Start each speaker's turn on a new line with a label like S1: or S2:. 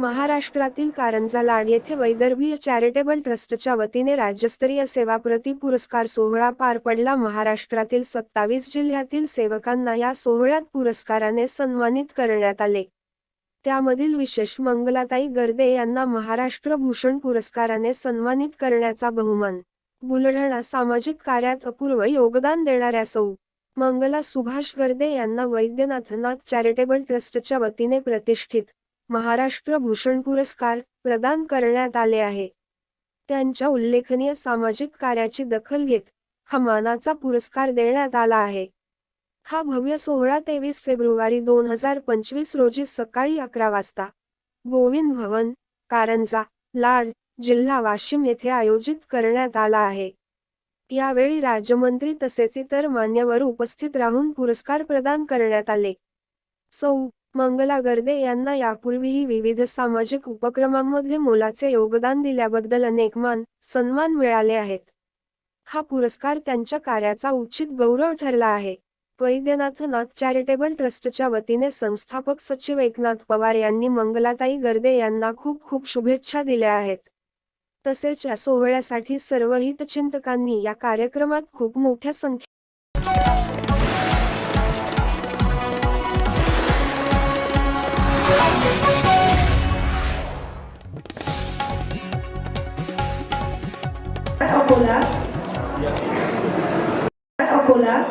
S1: महाराष्ट्रातील कारंजा लाड येथे वैदर्भीय चॅरिटेबल ट्रस्टच्या वतीने राज्यस्तरीय सेवा प्रति पुरस्कार सोहळा पार पडला. महाराष्ट्रातील सत्तावीस जिल्ह्यातील सेवकांना या सोहळ्यात पुरस्काराने सन्मानित करण्यात आले. त्यामधील विशेष मंगलाताई गर्दे यांना महाराष्ट्र भूषण पुरस्काराने सन्मानित करण्याचा बहुमान. बुलढाणा सामाजिक कार्यात अपूर्व योगदान देणाऱ्या सौ. मंगला सुभाष गर्दे यांना वैद्यनाथनाथ चॅरिटेबल ट्रस्टच्या वतीने प्रतिष्ठित महाराष्ट्र भूषण पुरस्कार प्रदान करण्यात आले आहे. त्यांच्या उल्लेखनीय सामाजिक कार्याची दखल घेत हा मानाचा पुरस्कार देण्यात आला आहे. हा भव्य सोहळा तेवीस फेब्रुवारी दोन हजार पंचवीस रोजी सकाळी अकरा वाजता गोविंद भवन कारंजा लाड जिल्हा वाशिम येथे आयोजित करण्यात आला आहे. यावेळी राज्यमंत्री तसेच इतर मान्यवर उपस्थित राहून पुरस्कार प्रदान करण्यात आले. सौ मंगला गर्दे यांना यापूर्वीही विविध सामाजिक उपक्रमांमध्ये मोलाचे योगदान दिल्याबद्दल अनेक मान सन्मान मिळाले आहेत. हा पुरस्कार त्यांच्या कार्याचा उचित गौरव ठरला आहे. वैद्यनाथनाथ चॅरिटेबल ट्रस्टच्या वतीने संस्थापक सचिव एकनाथ पवार यांनी मंगलाताई गर्दे यांना खूप खूप शुभेच्छा दिल्या आहेत. तसेच या सोहळ्यासाठी सर्व हितचिंतकांनी या कार्यक्रमात खूप मोठ्या Okular.
S2: Okular.